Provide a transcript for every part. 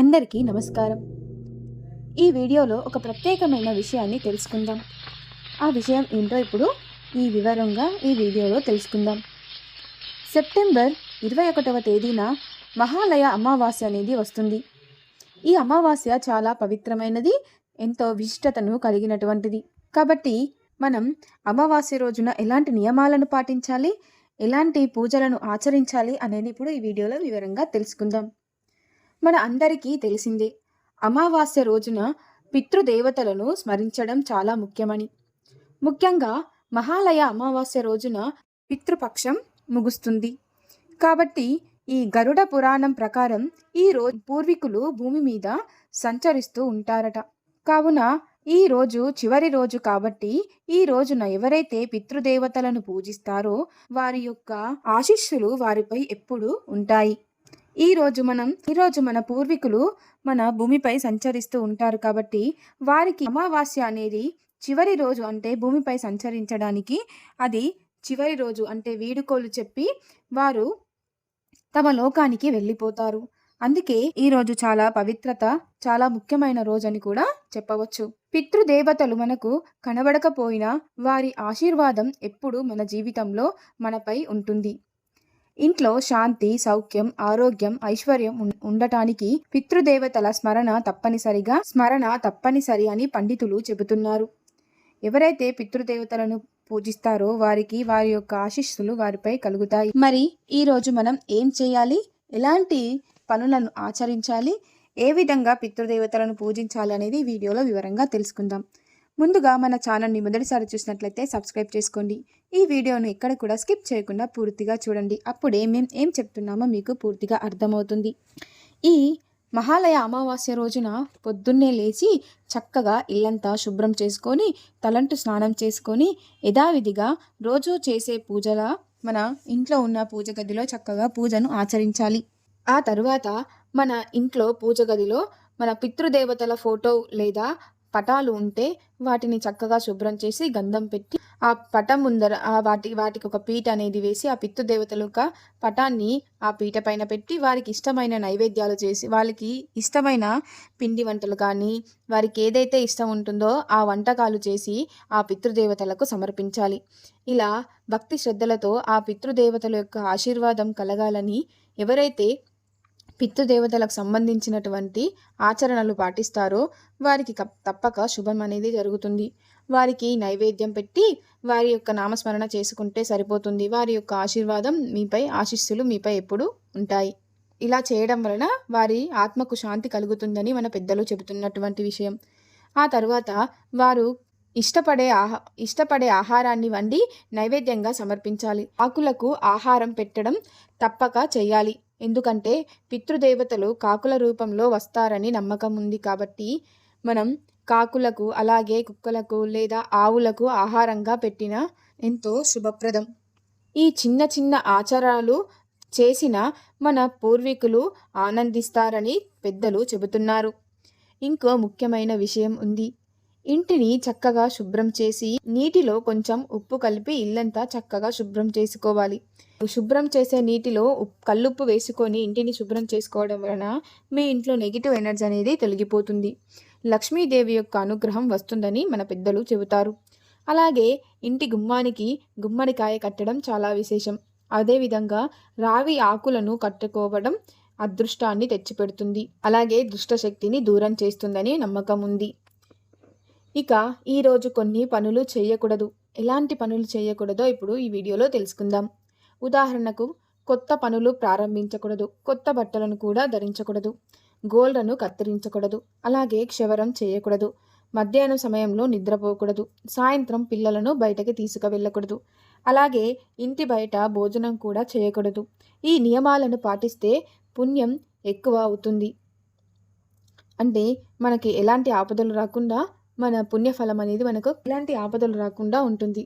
అందరికీ నమస్కారం. ఈ వీడియోలో ఒక ప్రత్యేకమైన విషయాన్ని తెలుసుకుందాం. ఆ విషయం ఏంటో ఇప్పుడు ఈ వివరంగా ఈ వీడియోలో తెలుసుకుందాం. సెప్టెంబర్ ఇరవై ఒకటవ తేదీన మహాలయ అమావాస్య అనేది వస్తుంది. ఈ అమావాస్య చాలా పవిత్రమైనది ఎంతో విశిష్టతను కలిగినటువంటిది. కాబట్టి మనం అమావాస్య రోజున ఎలాంటి నియమాలను పాటించాలి ఎలాంటి పూజలను ఆచరించాలి అనేది ఇప్పుడు ఈ వీడియోలో వివరంగా తెలుసుకుందాం. మన అందరికీ తెలిసిందే. అమావాస్య రోజున పితృదేవతలను స్మరించడం చాలా ముఖ్యమని. ముఖ్యంగా మహాలయ అమావాస్య రోజున పితృపక్షం ముగుస్తుంది. కాబట్టి ఈ గరుడ పురాణం ప్రకారం ఈ రోజు పూర్వీకులు భూమి మీద సంచరిస్తూ ఉంటారట. కావున ఈ రోజు చివరి రోజు కాబట్టి ఈ రోజున ఎవరైతే పితృదేవతలను పూజిస్తారో వారి యొక్క ఆశీస్సులు వారిపై ఎప్పుడూ ఉంటాయి. ఈరోజు మనం ఈరోజు మన పూర్వీకులు మన భూమిపై సంచరిస్తూ ఉంటారు కాబట్టి వారికి అమావాస్య అనేది చివరి రోజు అంటే భూమిపై సంచరించడానికి అది చివరి రోజు అంటే వీడుకోలు చెప్పి వారు తమ లోకానికి వెళ్ళిపోతారు. అందుకే ఈ రోజు చాలా పవిత్రత చాలా ముఖ్యమైన రోజు అని కూడా చెప్పవచ్చు. పితృదేవతలు మనకు కనబడకపోయినా వారి ఆశీర్వాదం ఎప్పుడూ మన జీవితంలో మనపై ఉంటుంది. ఇంట్లో శాంతి సౌఖ్యం ఆరోగ్యం ఐశ్వర్యం ఉండటానికి పితృదేవతల స్మరణ తప్పనిసరిగా స్మరణ తప్పనిసరి అని పండితులు చెబుతున్నారు. ఎవరైతే పితృదేవతలను పూజిస్తారో వారికి వారి యొక్క ఆశీస్సులు వారిపై కలుగుతాయి. మరి ఈ రోజు మనం ఏం చేయాలి? ఎలాంటి పనులను ఆచరించాలి? ఏ విధంగా పితృదేవతలను పూజించాలి అనేది వీడియోలో వివరంగా తెలుసుకుందాం. ముందుగా మన ఛానల్ని మొదటిసారి చూసినట్లయితే సబ్స్క్రైబ్ చేసుకోండి. ఈ వీడియోను ఎక్కడ కూడా స్కిప్ చేయకుండా పూర్తిగా చూడండి. అప్పుడే మేము ఏం చెప్తున్నామో మీకు పూర్తిగా అర్థమవుతుంది. ఈ మహాలయ అమావాస్య రోజున పొద్దున్నే లేచి చక్కగా ఇల్లంతా శుభ్రం చేసుకొని తలంటు స్నానం చేసుకొని యథావిధిగా రోజు చేసే పూజల మన ఇంట్లో ఉన్న పూజ గదిలో చక్కగా పూజను ఆచరించాలి. ఆ తరువాత మన ఇంట్లో పూజ గదిలో మన పితృదేవతల ఫోటో లేదా పటాలు ఉంటే వాటిని చక్కగా శుభ్రం చేసి గంధం పెట్టి ఆ పటం ముందర ఆ వాటి వాటికి ఒక పీట అనేది వేసి ఆ పితృదేవతల యొక్క పటాన్ని ఆ పీట పైన పెట్టి వారికి ఇష్టమైన నైవేద్యాలు చేసి వాళ్ళకి ఇష్టమైన పిండి వంటలు కానీ వారికి ఏదైతే ఇష్టం ఉంటుందో ఆ వంటకాలు చేసి ఆ పితృదేవతలకు సమర్పించాలి. ఇలా భక్తి శ్రద్ధలతో ఆ పితృదేవతల యొక్క ఆశీర్వాదం కలగాలని ఎవరైతే పితృదేవతలకు సంబంధించినటువంటి ఆచరణలు పాటిస్తారో వారికి తప్పక శుభం అనేది జరుగుతుంది. వారికి నైవేద్యం పెట్టి వారి యొక్క నామస్మరణ చేసుకుంటే సరిపోతుంది. వారి యొక్క ఆశీర్వాదం మీపై ఆశీస్సులు మీపై ఎప్పుడు ఉంటాయి. ఇలా చేయడం వలన వారి ఆత్మకు శాంతి కలుగుతుందని మన పెద్దలు చెబుతున్నటువంటి విషయం. ఆ తర్వాత వారు ఇష్టపడే ఆహా ఇష్టపడే ఆహారాన్ని వండి నైవేద్యంగా సమర్పించాలి. ఆకులకు ఆహారం పెట్టడం తప్పక చేయాలి. ఎందుకంటే పితృదేవతలు కాకుల రూపంలో వస్తారని నమ్మకం ఉంది కాబట్టి మనం కాకులకు అలాగే కుక్కలకు లేదా ఆవులకు ఆహారంగా పెట్టిన ఎంతో శుభప్రదం. ఈ చిన్న చిన్న ఆచారాలు చేసిన మన పూర్వీకులు ఆనందిస్తారని పెద్దలు చెబుతున్నారు. ఇంకో ముఖ్యమైన విషయం ఉంది. ఇంటిని చక్కగా శుభ్రం చేసి నీటిలో కొంచెం ఉప్పు కలిపి ఇల్లంతా చక్కగా శుభ్రం చేసుకోవాలి. శుభ్రం చేసే నీటిలో ఉప్- కల్లుప్పు వేసుకొని ఇంటిని శుభ్రం చేసుకోవడం వలన మీ ఇంట్లో నెగిటివ్ ఎనర్జీ అనేది తొలగిపోతుంది. లక్ష్మీదేవి యొక్క అనుగ్రహం వస్తుందని మన పెద్దలు చెబుతారు. అలాగే ఇంటి గుమ్మానికి గుమ్మడికాయ కట్టడం చాలా విశేషం. అదేవిధంగా రావి ఆకులను కట్టుకోవడం అదృష్టాన్ని తెచ్చిపెడుతుంది. అలాగే దుష్టశక్తిని దూరం చేస్తుందని నమ్మకం ఉంది. ఇక ఈరోజు కొన్ని పనులు చేయకూడదు. ఎలాంటి పనులు చేయకూడదో ఇప్పుడు ఈ వీడియోలో తెలుసుకుందాం. ఉదాహరణకు కొత్త పనులు ప్రారంభించకూడదు. కొత్త బట్టలను కూడా ధరించకూడదు. గోల్డ్ను కత్తిరించకూడదు. అలాగే క్షవరం చేయకూడదు. మధ్యాహ్నం సమయంలో నిద్రపోకూడదు. సాయంత్రం పిల్లలను బయటకి తీసుకువెళ్ళకూడదు. అలాగే ఇంటి బయట భోజనం కూడా చేయకూడదు. ఈ నియమాలను పాటిస్తే పుణ్యం ఎక్కువ అవుతుంది. అంటే మనకి ఎలాంటి ఆపదలు రాకుండా మన పుణ్యఫలం అనేది మనకు ఎలాంటి ఆపదలు రాకుండా ఉంటుంది.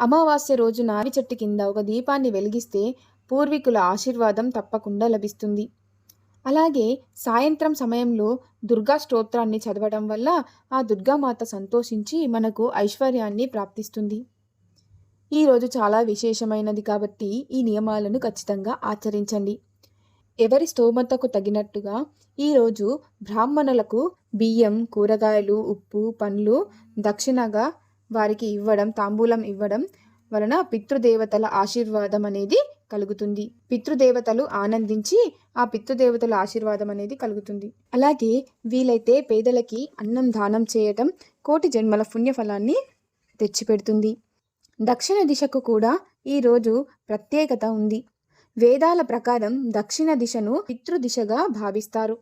అమావాస్య రోజు నారి చెట్టు కింద ఒక దీపాన్ని వెలిగిస్తే పూర్వీకుల ఆశీర్వాదం తప్పకుండా లభిస్తుంది. అలాగే సాయంత్రం సమయంలో దుర్గా స్తోత్రాన్ని చదవడం వల్ల ఆ దుర్గామాత సంతోషించి మనకు ఐశ్వర్యాన్ని ప్రాప్తిస్తుంది. ఈరోజు చాలా విశేషమైనది కాబట్టి ఈ నియమాలను ఖచ్చితంగా ఆచరించండి. ఎవరి స్తోమతకు తగినట్టుగా ఈరోజు బ్రాహ్మణులకు బియ్యం కూరగాయలు ఉప్పు పండ్లు దక్షిణగా వారికి ఇవ్వడం తాంబూలం ఇవ్వడం వలన పితృదేవతల ఆశీర్వాదం అనేది కలుగుతుంది. పితృదేవతలు ఆనందించి ఆ పితృదేవతల ఆశీర్వాదం అనేది కలుగుతుంది. అలాగే వీలైతే పేదలకి అన్నం దానం చేయటం కోటి జన్మల పుణ్యఫలాన్ని తెచ్చిపెడుతుంది. దక్షిణ దిశకు కూడా ఈరోజు ప్రత్యేకత ఉంది. వేదాల ప్రకారం దక్షిణ దిశను పితృదిశగా భావిస్తారు.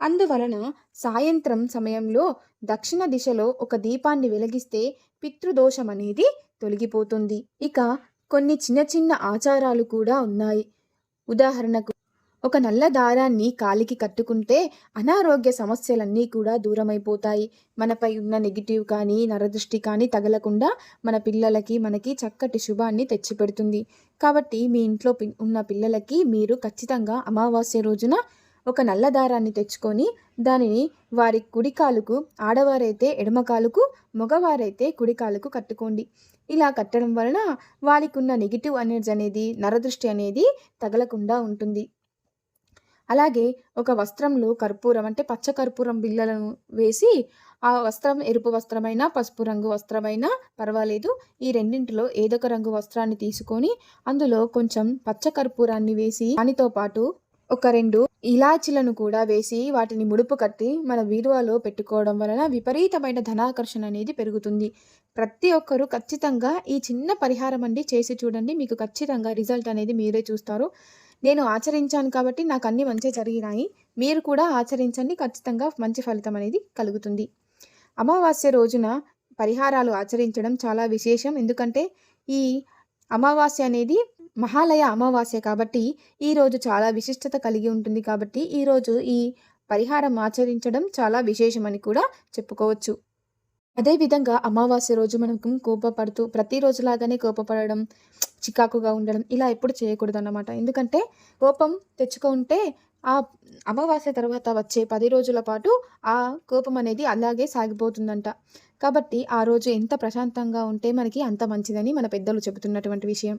అందువలన సాయంత్రం సమయంలో దక్షిణ దిశలో ఒక దీపాన్ని వెలిగిస్తే పితృదోషం అనేది తొలగిపోతుంది. ఇక కొన్ని చిన్న చిన్న ఆచారాలు కూడా ఉన్నాయి. ఉదాహరణకు ఒక నల్ల దారాన్ని కాలికి కట్టుకుంటే అనారోగ్య సమస్యలన్నీ కూడా దూరమైపోతాయి. మనపై ఉన్న నెగిటివ్ కానీ నరదృష్టి కానీ తగలకుండా మన పిల్లలకి మనకి చక్కటి శుభాన్ని తెచ్చిపెడుతుంది. కాబట్టి మీ ఇంట్లో పి- ఉన్న పిల్లలకి మీరు ఖచ్చితంగా అమావాస్య రోజున ఒక నల్ల దారాన్ని తెచ్చుకొని దానిని వారి కుడికాలుకు ఆడవారైతే ఎడమకాలుకు మగవారైతే కుడికాలుకు కట్టుకోండి. ఇలా కట్టడం వలన వారికి ఉన్న నెగిటివ్ ఎనర్జీ అనేది నరదృష్టి అనేది తగలకుండా ఉంటుంది. అలాగే ఒక వస్త్రంలో కర్పూరం అంటే పచ్చ కర్పూరం బిళ్ళలను వేసి ఆ వస్త్రం ఎరుపు వస్త్రమైనా పసుపు రంగు వస్త్రమైనా పర్వాలేదు. ఈ రెండింటిలో ఏదొక రంగు వస్త్రాన్ని తీసుకొని అందులో కొంచెం పచ్చ కర్పూరాన్ని వేసి దానితో పాటు ఒక రెండు ఇలాచీలను కూడా వేసి వాటిని ముడుపు కట్టి మన బీరువాలో పెట్టుకోవడం వలన విపరీతమైన ధనాకర్షణ అనేది పెరుగుతుంది. ప్రతి ఒక్కరూ ఖచ్చితంగా ఈ చిన్న పరిహారం అండి చేసి చూడండి. మీకు ఖచ్చితంగా రిజల్ట్ అనేది మీరే చూస్తారు. నేను ఆచరించాను కాబట్టి నాకు అన్ని మంచి జరిగినాయి. మీరు కూడా ఆచరించండి. ఖచ్చితంగా మంచి ఫలితం అనేది కలుగుతుంది. అమావాస్య రోజున పరిహారాలు ఆచరించడం చాలా విశేషం. ఎందుకంటే ఈ అమావాస్య అనేది మహాలయ అమావాస్య కాబట్టి ఈరోజు చాలా విశిష్టత కలిగి ఉంటుంది కాబట్టి ఈరోజు ఈ పరిహారం ఆచరించడం చాలా విశేషమని కూడా చెప్పుకోవచ్చు. అదేవిధంగా అమావాస్య రోజు మనం కోపపడుతూ ప్రతిరోజులాగానే కోపపడడం చికాకుగా ఉండడం ఇలా ఎప్పుడు చేయకూడదు అన్నమాట ఎందుకంటే కోపం తెచ్చుకుంటే ఆ అమావాస్య తర్వాత వచ్చే పది రోజుల పాటు ఆ కోపం అనేది అలాగే సాగిపోతుందంట. కాబట్టి ఆ రోజు ఎంత ప్రశాంతంగా ఉంటే మనకి అంత మంచిదని మన పెద్దలు చెబుతున్నటువంటి విషయం.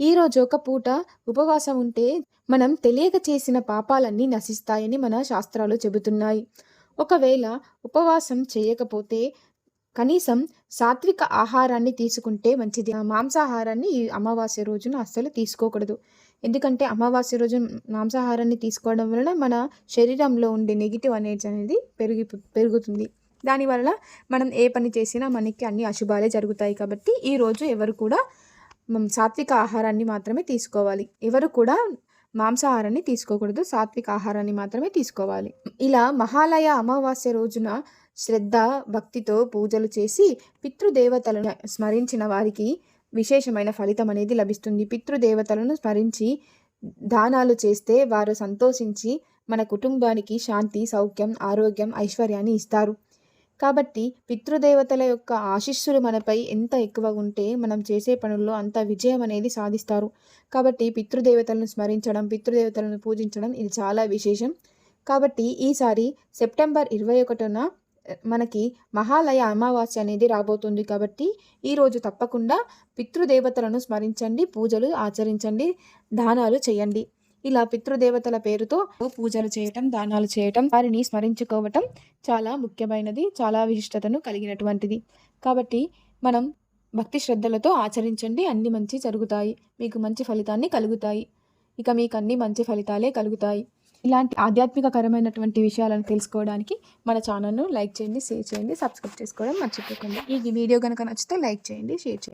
ఈ రోజు ఒక పూట ఉపవాసం ఉంటే మనం తెలియక చేసిన పాపాలన్నీ నశిస్తాయని మన శాస్త్రాలు చెబుతున్నాయి. ఒకవేళ ఉపవాసం చేయకపోతే కనీసం సాత్విక ఆహారాన్ని తీసుకుంటే మంచిది. ఆ మాంసాహారాన్ని ఈ అమావాస్య రోజున అస్సలు తీసుకోకూడదు. ఎందుకంటే అమావాస్య రోజు మాంసాహారాన్ని తీసుకోవడం వలన మన శరీరంలో ఉండే నెగిటివ్ ఎనర్జీ అనేది పెరిగి పెరుగుతుంది. దానివల్ల మనం ఏ పని చేసినా మనకి అన్ని అశుభాలే జరుగుతాయి కాబట్టి ఈ రోజు ఎవరు కూడా సాత్విక ఆహారాన్ని మాత్రమే తీసుకోవాలి. ఎవరు కూడా మాంసాహారాన్ని తీసుకోకూడదు. సాత్విక ఆహారాన్ని మాత్రమే తీసుకోవాలి. ఇలా మహాలయ అమావాస్య రోజున శ్రద్ధ భక్తితో పూజలు చేసి పితృదేవతలను స్మరించిన వారికి విశేషమైన ఫలితం అనేది లభిస్తుంది. పితృదేవతలను స్మరించి దానాలు చేస్తే వారు సంతోషించి మన కుటుంబానికి శాంతి సౌఖ్యం ఆరోగ్యం ఐశ్వర్యాన్ని ఇస్తారు. కాబట్టి పితృదేవతల యొక్క ఆశీస్సులు మనపై ఎంత ఎక్కువ ఉంటే మనం చేసే పనుల్లో అంత విజయం అనేది సాధిస్తారు. కాబట్టి పితృదేవతలను స్మరించడం పితృదేవతలను పూజించడం ఇది చాలా విశేషం. కాబట్టి ఈసారి సెప్టెంబర్ ఇరవై ఒకటిన మనకి మహాలయ అమావాస్య అనేది రాబోతుంది కాబట్టి ఈరోజు తప్పకుండా పితృదేవతలను స్మరించండి పూజలు ఆచరించండి దానాలు చేయండి. ఇలా పితృదేవతల పేరుతో పూజలు చేయటం దానాలు చేయటం వారిని స్మరించుకోవటం చాలా ముఖ్యమైనది చాలా విశిష్టతను కలిగినటువంటిది. కాబట్టి మనం భక్తి శ్రద్ధలతో ఆచరించండి అన్ని మంచి జరుగుతాయి మీకు మంచి ఫలితాన్ని కలుగుతాయి. ఇక మీకు అన్ని మంచి ఫలితాలే కలుగుతాయి. ఇలాంటి ఆధ్యాత్మికకరమైనటువంటి విషయాలను తెలుసుకోవడానికి మన ఛానల్ను లైక్ చేయండి షేర్ చేయండి సబ్స్క్రైబ్ చేసుకోవడం మర్చిపోకండి. ఈ వీడియో కనుక నచ్చితే లైక్ చేయండి షేర్ చేయండి.